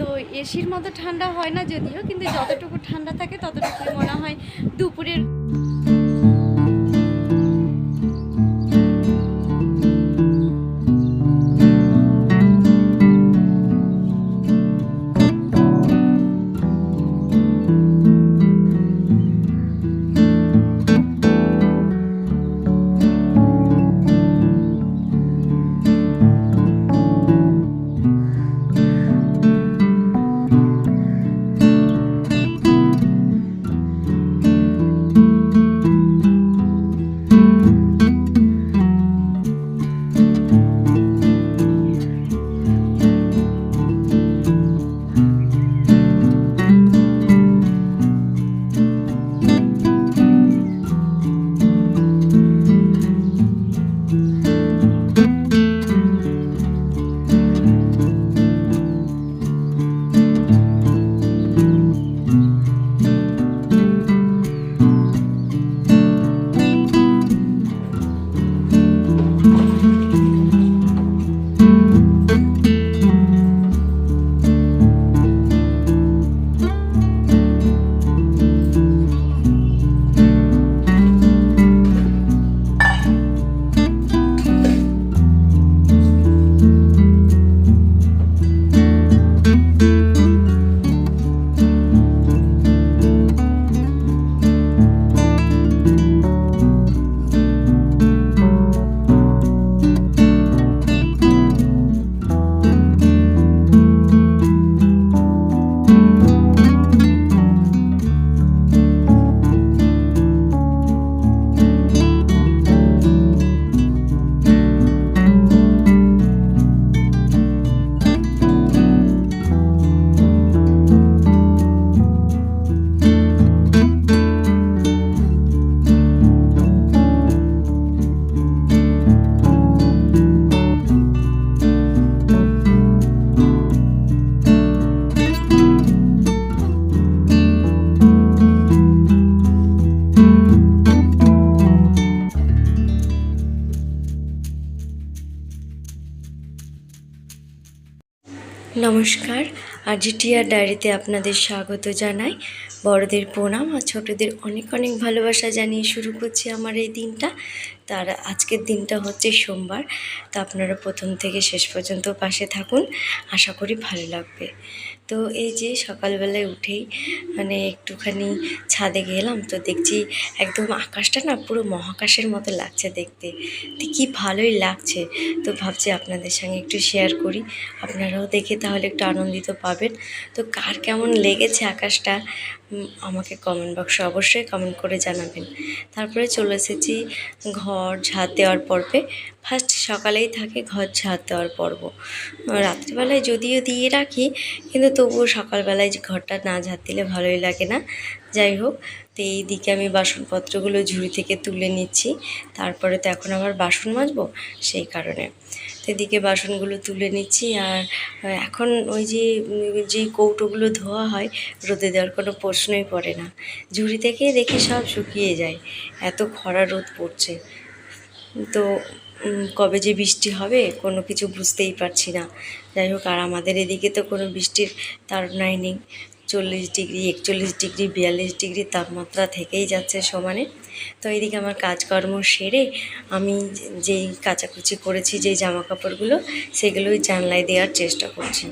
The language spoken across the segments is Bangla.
তো এসির মতো ঠান্ডা হয় না যদিও, কিন্তু যতটুকু ঠান্ডা থাকে ততটুকু মনে হয় দুপুরের নমস্কার। আরজিটিআর ডায়েরিতে আপনাদের স্বাগত জানাই। বড়দের প্রণাম আর ছোটদের অনেক অনেক ভালোবাসা জানিয়ে শুরু করছি আমার এই দিনটা। তার আজকের দিনটা হচ্ছে সোমবার। তা আপনারা প্রথম থেকে শেষ পর্যন্ত পাশে থাকুন। আশা করি ভালো লাগবে। তো এই যে সকালবেলায় উঠেই মানে একটুখানি ছাদে গেলাম তো দেখছি একদম আকাশটা না পুরো মহাকাশের মতো লাগছে দেখতে। তো কি ভালোই লাগছে। তো ভাবছি আপনাদের সঙ্গে একটু শেয়ার করি। আপনারাও দেখে তাহলে একটু আনন্দিত পাবেন। তো কার কেমন লেগেছে আকাশটা? আমাকে কমেন্ট বক্সে অবশ্যই কমেন্ট করে জানাবেন। তারপরে চলে এসেছি ঘর ঝাঁট দেওয়ার পর্বে। ফার্স্ট সকালেই থাকে ঘর ঝাঁট দেওয়ার পর্ব। রাত্রিবেলায় যদিও দিয়ে রাখি, কিন্তু তবুও সকালবেলায় ঘরটা না ঝাঁট দিলে ভালোই লাগে না। যাই হোক, তো এই দিকে আমি বাসনপত্রগুলো ঝুড়ি থেকে তুলে নিচ্ছি। তারপরে তো এখন আবার বাসন মাজবো, সেই কারণে। তো এদিকে বাসনগুলো তুলে নিচ্ছি আর এখন ওই যে উম, যে কৌটোগুলো ধোয়া হয় রোদে দেওয়ার কোনো প্রশ্নই পড়ে না। ঝুড়ি থেকে দেখি সব শুকিয়ে যায় এত খরা রোদ পড়ছে। তো কবে যে বৃষ্টি হবে কোনো কিছু বুঝতেই পারছি না। যাই হোক আর আমাদের এদিকে তো কোনো বৃষ্টির তাড়নাই নেই। চল্লিশ ডিগ্রি, একচল্লিশ ডিগ্রি, বিয়াল্লিশ ডিগ্রি তাপমাত্রা থেকেই যাচ্ছে সমানে। তো এদিকে আমার কাজকর্ম সেরে আমি যেই কাচাকুচি করেছি, যেই জামা কাপড়গুলো সেগুলোই জানলায় দেওয়ার চেষ্টা করছি।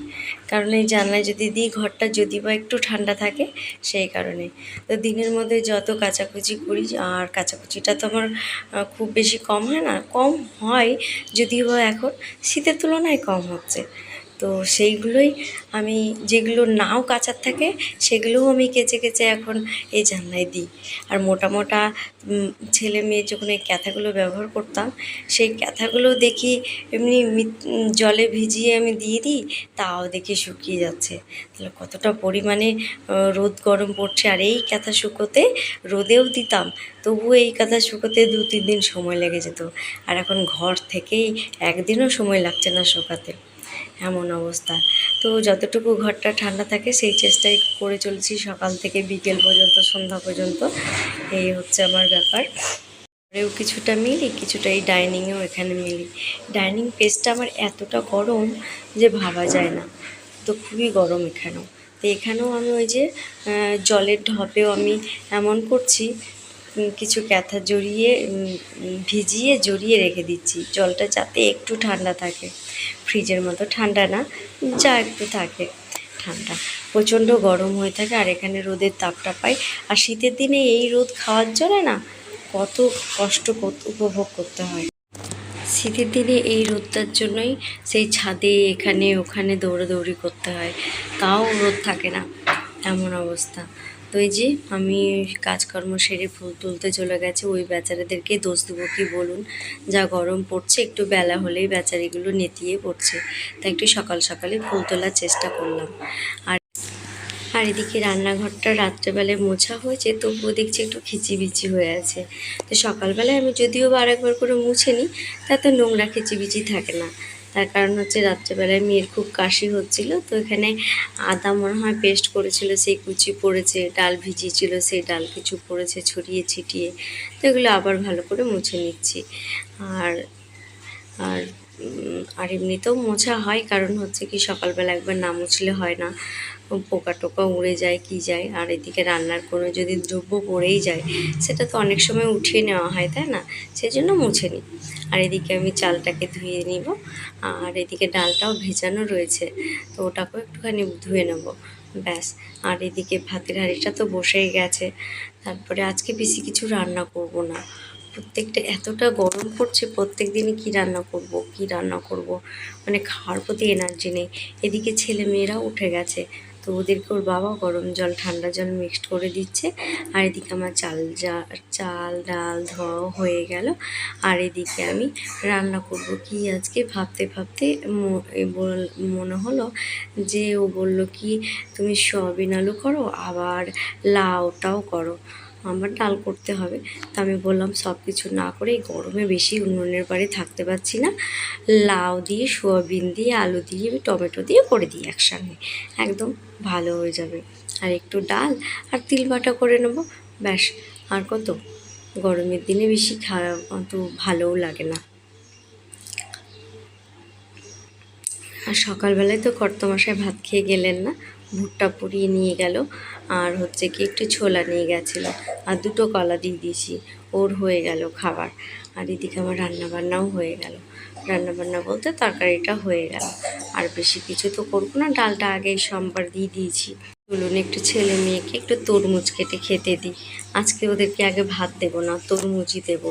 কারণ এই জানলায় যদি দিই, ঘরটা যদি বা একটু ঠান্ডা থাকে, সেই কারণে। তো দিনের মধ্যে যত কাচাকুচি করি, আর কাচাকুচিটা তো আমার খুব বেশি কম হয় না, কম হয় যদিও এখন, শীতের তুলনায় কম হচ্ছে। তো সেইগুলোই আমি যেগুলো নাও কাচার থাকে, সেগুলোও আমি কেচে কেচে এখন এই জানলায় দিই। আর মোটা মোটা ছেলে মেয়ে যখন এই ক্যাথাগুলো ব্যবহার করতাম, সেই ক্যাথাগুলো দেখি এমনি জলে ভিজিয়ে আমি দিয়ে দিই, তাও দেখি শুকিয়ে যাচ্ছে। তাহলে কতটা পরিমাণে রোদ গরম পড়ছে, আর এই ক্যাথা শুকোতে রোদেও দিতাম, তবুও এই কাঁথা শুকোতে দু তিন দিন সময় লেগে যেত। আর এখন ঘর থেকেই একদিনও সময় লাগছে না শুকাতে। এমন অবস্থা। তো যতটুকু ঘরটা ঠান্ডা থাকে সেই চেষ্টাই করে চলছি সকাল থেকে বিকেল পর্যন্ত, সন্ধ্যা পর্যন্ত। এই হচ্ছে আমার ব্যাপার। ঘরেও কিছুটা মিলি, কিছুটা এই ডাইনিংয়েও এখানে মিলি। ডাইনিং পেসটা আমার এতটা গরম যে ভাবা যায় না। তো খুবই গরম এখানেও। তো এখানেও আমি ওই যে জলের ঢপেও আমি এমন করছি কিছু ক্যাথা জড়িয়ে ভিজিয়ে জড়িয়ে রেখে দিচ্ছি। জলটা যাতে একটু ঠান্ডা থাকে। ফ্রিজের মতো ঠান্ডা না, যা একটু থাকে ঠান্ডা। প্রচণ্ড গরম হয়ে থাকে আর এখানে রোদের তাপটা পাই। আর শীতের দিনে এই রোদ খাওয়ার জন্য না, কত কষ্ট উপভোগ করতে হয়। শীতের দিনে এই রোদটার জন্যই সেই ছাদে, এখানে, ওখানে দৌড়াদৌড়ি করতে হয়। তাও রোদ থাকে না, এমন অবস্থা। তো এই যে আমি কাজকর্ম সেরে ফুল তুলতে চলে গেছে, ওই বেচারাদেরকে দোষ দেবো কি বলুন? যা গরম পড়ছে, একটু বেলা হলেই বেচারিগুলো নেতিয়ে পড়ছে। তাই একটু সকাল সকালে ফুল তোলার চেষ্টা করলাম। আর আর এদিকে রান্নাঘরটা রাত্রেবেলায় মোছা হয়েছে, তবুও দেখছি একটু খিচিবিচি হয়ে আছে। তো সকালবেলায় আমি যদিও বা আরেকবার করে মুছে নিই, তাতে নোংরা খিচিবিচি থাকে না। তার কারণ হচ্ছে রাত্রেবেলায় মেয়ের খুব কাশি হচ্ছিল, তো এখানে আদা মনে হয় পেস্ট করেছিল, সেই কুচি পড়েছে, ডাল ভিজিয়েছিল, সেই ডাল কিছু পড়েছে ছড়িয়ে ছিটিয়ে, তো এগুলো আবার ভালো করে মুছে নিচ্ছি। আর আর আর এমনিতেও মোছা হয়, কারণ হচ্ছে কি সকালবেলা একবার না মুছলে হয় না। পোকা টোকা উড়ে যায়, কি যায়? আর এদিকে রান্নার কোনো যদি দ্রব্য পড়েই যায়, সেটা তো অনেক সময় উঠিয়ে নেওয়া হয়, তাই না? সেই জন্য মুছে নিই আর এদিকে আমি চালটাকে ধুয়ে নিব। আর এদিকে ডালটাও ভেজানো রয়েছে, তো ওটাকেও একটুখানি ধুয়ে নেব। ব্যাস, আর এদিকে ভাতের হাঁড়িটা তো বসেই গেছে। তারপরে আজকে বেশি কিছু রান্না করব না। প্রত্যেকটা এতটা গরম পড়ছে, প্রত্যেক দিনই কী রান্না করব, কী রান্না করব? মানে খাওয়ার প্রতি এনার্জি নেই। এদিকে ছেলে মেয়েরা উঠে গেছে। তো ওদেরকে ওর বাবা গরম জল, ঠান্ডা জল মিক্সড করে দিচ্ছে। আর এদিকে আমার চাল চাল, ডাল ধোয়াও হয়ে গেল। আর এদিকে আমি রান্না করব কি আজকে? ভাবতে ভাবতে মনে হলো যে ও বলল কি, তুমি সবিন আলু করো, আবার লাউটাও করো। আমার ডাল করতে হবে। তা আমি বললাম সব কিছু না করে এই গরমে বেশি উনুনের বাড়ি থাকতে পারছি না। লাউ দিয়ে, সোয়াবিন দিয়ে, আলু দিয়ে, টমেটো দিয়ে করে দিই একসঙ্গে। একদম ভালো হয়ে যাবে। আর একটু ডাল আর তিল বাটা করে নেব। ব্যাস, আর কত? গরমের দিনে বেশি খাওয়া অত ভালোও লাগে না। আর সকালবেলায় তো কর্তমশাই ভাত খেয়ে গেলেন না। ভুট্টা পুড়িয়ে নিয়ে গেল আর হচ্ছে কি একটু ছোলা নিয়ে গেছিল আর দুটো কলা দিয়ে দিয়েছি ওর হয়ে গেল খাবার আর এদিকে আমার রান্না বান্নাও হয়ে গেল। রান্নাবান্না বলতে তরকারিটা হয়ে গেল আর বেশি কিছু তো করব না ডালটা আগেই সোমবার দিয়ে দিয়েছি। চলুন একটু ছেলে মেয়েকে একটু তরমুজ কেটে খেতে দিই আজকে ওদেরকে আগে ভাত দেবো না তরমুজই দেবো।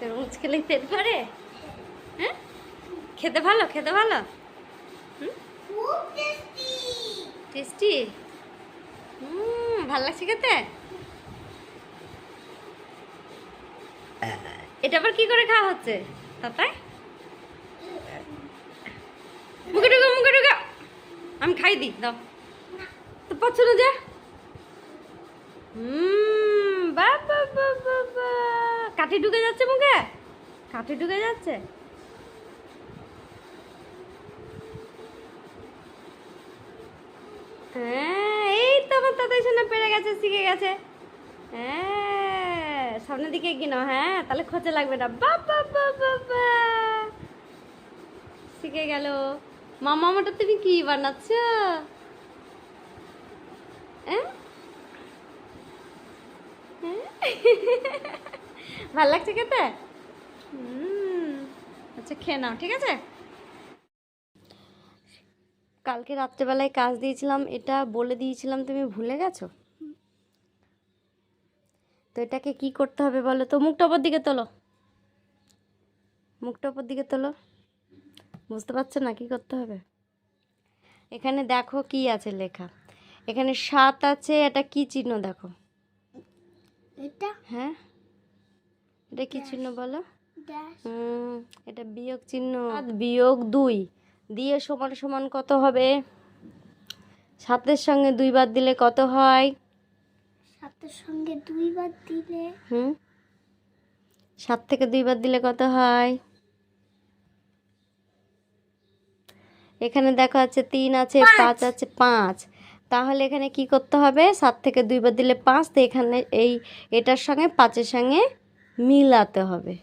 তরমুজ খেলে পেট ভরে? খেতে ভালো খেতে ভালো? টেস্টি হুম ভালো লাগছে খেতে? এটা আবার কি করে খাওয়া হচ্ছে? তাতাই মুখে ঢুকো মুখে ঢুকো। আমি খাই দিই দাও। তো পাচ্ছ না যে? হুম বাবা বাবা বা কাঠি ঢুকে যাচ্ছে মুখে? কাঠি ঢুকে যাচ্ছে? হ্যাঁ এই তো আমার তাদের সামনে পেরে গেছে, শিখে গেছে। হ্যাঁ সামনের দিকে কিনো হ্যাঁ তাহলে খোঁজে লাগবে না। বাবা বাবা শিখে গেল। মামা আমাটা তুমি কি বানাচ্ছ? হ্যাঁ? হ্যাঁ? ভালো লাগছে খেতে? আচ্ছা খেয়ে নাও, ঠিক আছে? কালকে রাত্রেবেলায় কাজ দিয়েছিলাম এটা বলে দিয়েছিলাম তুমি ভুলে গেছো? তো এটাকে কি করতে হবে বলো তো? মুখটা ওপর দিকে তোলো। মুখটা ওপর দিকে তোলো। বুঝতে পারছ না কি করতে হবে? এখানে দেখো কি আছে লেখা। এখানে সাত আছে এটা কি চিহ্ন দেখো? এটা? হ্যাঁ? এটা কি চিহ্ন বলো? এটা বিয়োগ চিহ্ন। বিয়োগ দুই। দিয়ে সমান সমান কত হবে? সাতের সঙ্গে দুই বাদ দিলে কত হয়? সাতের সঙ্গে দুইবার দিলে? হুম? সাত থেকে দুই বাদ দিলে কত হয়? এখানে দেখো আছে তিন আছে পাঁচ। আছে পাঁচ। তাহলে এখানে কি করতে হবে? সাত থেকে দুইবার দিলে পাঁচ তো এখানে এই এটার সঙ্গে পাঁচের সঙ্গে মিলাতে হবে।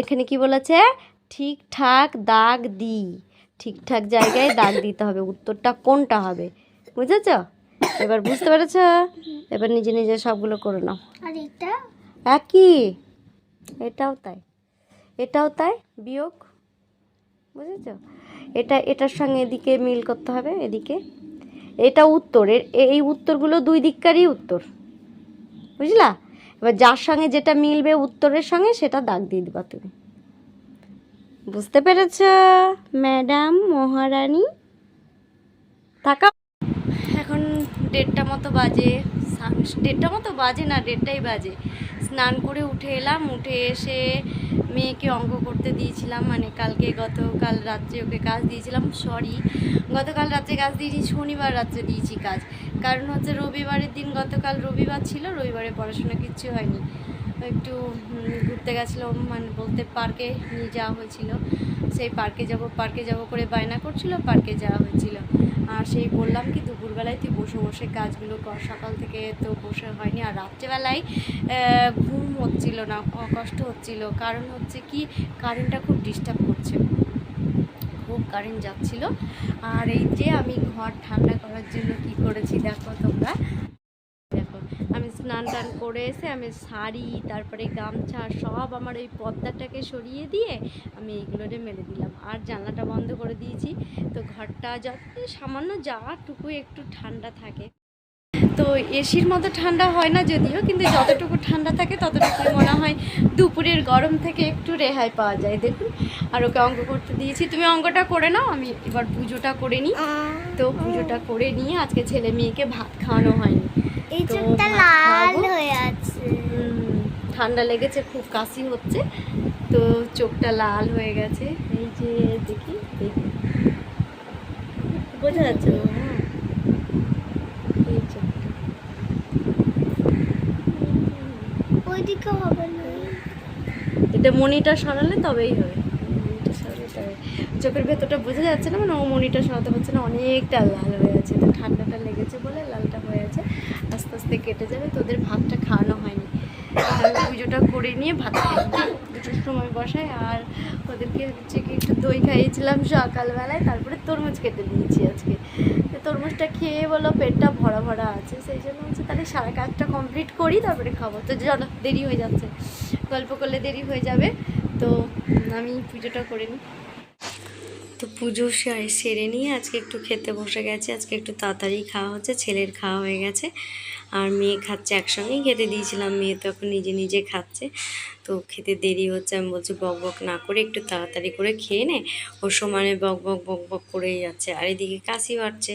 এখানে কি বলেছে? ঠিকঠাক দাগ দি ঠিকঠাক জায়গায় দাগ দিতে হবে উত্তরটা কোনটা হবে? বুঝেছ? এবার বুঝতে পেরেছ? এবার নিজে নিজে সবগুলো করে নাও। আর এটা একই। এটাও তাই। এটাও তাই বিয়োগ। বুঝেছ? এটা এটার সঙ্গে এদিকে মিল করতে হবে এদিকে। এটা উত্তর এই উত্তরগুলো দুই দিককারই উত্তর। বুঝলা? এবার যার সঙ্গে যেটা মিলবে উত্তরের সঙ্গে সেটা দাগ দিয়ে দিবা তুমি। বুঝতে পেরেছ? ম্যাডাম, মহারানী? থাকা। এখন দেড়টা মতো বাজে। দেড়টা মতো বাজে না, দেড়টাই বাজে। স্নান করে উঠে এলাম, উঠে এসে মেয়েকে অঙ্ক করতে দিয়েছিলাম মানে কালকে গতকাল রাত্রে ওকে কাজ দিয়েছিলাম সরি গতকাল রাত্রে কাজ দিয়েছি, শনিবার রাত্রে দিয়েছি কাজ। কারণ হচ্ছে রবিবারের দিন গতকাল রবিবার ছিল, রবিবারে পড়াশোনা কিচ্ছু হয়নি। একটু ঘুরতে গেছিলাম মানে বলতে পার্কে নিয়ে যাওয়া হয়েছিল। সেই পার্কে যাব পার্কে যাব করে বায়না করছিল, পার্কে যাওয়া হয়েছিল। আর সেই বললাম কি, দুপুরবেলায় তুই বসে বসে কাজগুলো কর। সকাল থেকে তো বসে হয়নি। আর রাত্রেবেলায় ঘুম হচ্ছিল না কষ্ট হচ্ছিল। কারণ হচ্ছে কি কারেন্টটা খুব ডিস্টার্ব করছে। খুব কারেন্ট যাচ্ছিল। আর এই যে আমি ঘর ঠান্ডা করার জন্য কি করেছি, দেখো তোমরা। স্নান টান করে এসে আমি শাড়ি, তারপরে গামছা সব আমার ওই পর্দাটাকে সরিয়ে দিয়ে আমি এইগুলোরে মেলে দিলাম। আর জানলাটা বন্ধ করে দিয়েছি। তো ঘরটা যত সামান্য যাটুকু একটু ঠান্ডা থাকে। তো এসির মতো ঠান্ডা হয় না যদিও, কিন্তু যতটুকু ঠান্ডা থাকে ততটুকু মনে হয় দুপুরের গরম থেকে একটু রেহাই পাওয়া যায়। দেখুন, আর ওকে অঙ্ক করতে দিয়েছি। তুমি অঙ্কটা করে নাও, আমি এবার পুজোটা করে নিই। তো পুজোটা করে নিয়ে আজকে ছেলে মেয়েকে ভাত খাওয়ানো হয়নি। এই চোখটা লাল হয়ে আছে। ঠান্ডা লেগেছে খুব কাশি হচ্ছে। তো চোখটা লাল হয়ে গেছে। এই যে দেখি বোঝা যাচ্ছে না হ্যাঁ। এই চোখটা। ওইদিকে হবে না। এটা মনিটা সরালে তবেই হবে। চোখের ভেতরটা বোঝা যাচ্ছে না মানে ও মনিটা সরাতে পারছে না। অনেকটা লাল হয়ে আছে। তো ঠান্ডাটা লেগেছে বলে আছে আস্তে কেটে যাবে, তোদের ভাতটা খাওয়ানো হয়নি। পুজোটা করে নিয়ে ভাত দুটোর সময় বসাই আর ওদেরকে হচ্ছে কি একটু দই খাইয়েছিলাম সকালবেলায়, তারপরে তরমুজ কেটে দিয়েছি আজকে। তরমুজটা খেয়ে বলো, পেটটা ভরা ভরা আছে, সেই জন্য হচ্ছে তাহলে সারা কাজটা কমপ্লিট করি, তারপরে খাব। তো চলো, দেরি হয়ে যাচ্ছে। গল্প করলে দেরি হয়ে যাবে। তো আমি পুজোটা করে নিই। তো পুজো সেরে নিয়ে আজকে একটু খেতে বসে গেছে। আজকে একটু তাড়াতাড়ি খাওয়া হচ্ছে, ছেলের খাওয়া হয়ে গেছে। আর মেয়ে খাচ্ছে একসঙ্গেই। খেতে দিয়েছিলাম মেয়ে তো এখন নিজে নিজে খাচ্ছে। তো খেতে দেরি হচ্ছে আমি বলছি বক বক না করে একটু তাড়াতাড়ি করে খেয়ে নে। ওর সমানে বক বক বক বক করেই যাচ্ছে। আর এদিকে কাশি বাড়ছে।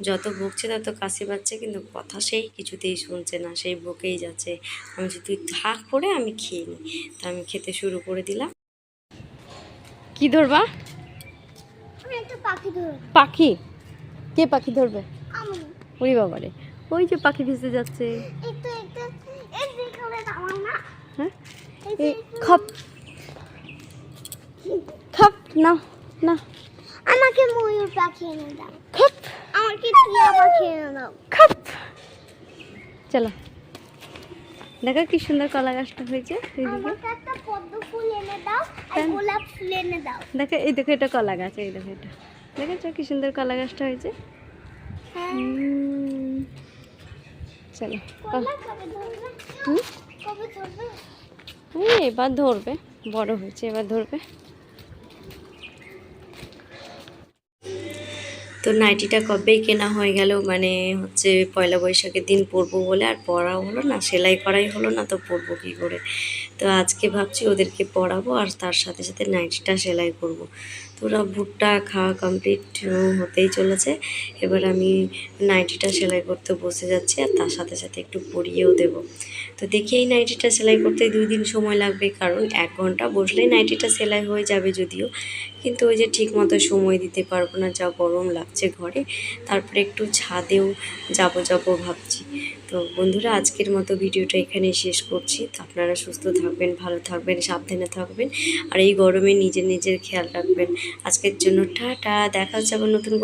যত বকছে তত কাশি বাড়ছে কিন্তু কথা সেই কিছুতেই শুনছে না সেই বকেই যাচ্ছে। আমি বলছি তুই থাক পরে আমি খেয়ে নিই তা আমি খেতে শুরু করে দিলাম। কি ধরবা? পাখি পাখি? কে পাখি ধরবে? আমি। ওই বাবারে। ওই যে পাখি ভেসে যাচ্ছে। হ্যাঁ? খপ। খপ না না। আমাকে ময়ূর পাখি এনে দাও। খপ। আমাকে টিয়া পাখি এনে দাও। খপ। চলো। দেখো কি সুন্দর কলা গাছটা হয়েছে দাও দেখো এই দেখো এটা কলা গাছ এই দেখো এটা। দেখেছ কি সুন্দর কলা গাছটা হয়েছে? হ্যাঁ। চলো। এবার ধরবে বড় হয়েছে এবার ধরবে। তো নাইটিটা কবেই কেনা হয়ে গেল মানে হচ্ছে পয়লা বৈশাখের দিন পরবো বলে আর পরাও হলো না সেলাই করাই হলো না তো পরবো কী করে? তো আজকে ভাবছি ওদেরকে পরাবো আর তার সাথে সাথে নাইটিটা সেলাই করব। ওরা ভুট্টা খাওয়া কমপ্লিট হতেই চলেছে। এবার আমি নাইটিটা সেলাই করতে বসে যাচ্ছি আর তার সাথে সাথে একটু পরিয়েও দেবো। তো দেখি এই নাইটিটা সেলাই করতে দুই দিন সময় লাগবে, কারণ এক ঘণ্টা বসলেই নাইটিটা সেলাই হয়ে যাবে যদিও। কিন্তু ওই যে ঠিক মতো সময় দিতে পারব না, যা গরম লাগছে ঘরে, তারপরে একটু ছাদেও যাব যাব ভাবছি। তো বন্ধুরা, আজকের মতো ভিডিওটা এখানে শেষ করছি। তো আপনারা সুস্থ থাকবেন, ভালো থাকবেন, সাবধানে থাকবেন, আর এই গরমে নিজের নিজের খেয়াল রাখবেন। আজকের জন্য টাটা দেখা হচ্ছে আবার নতুন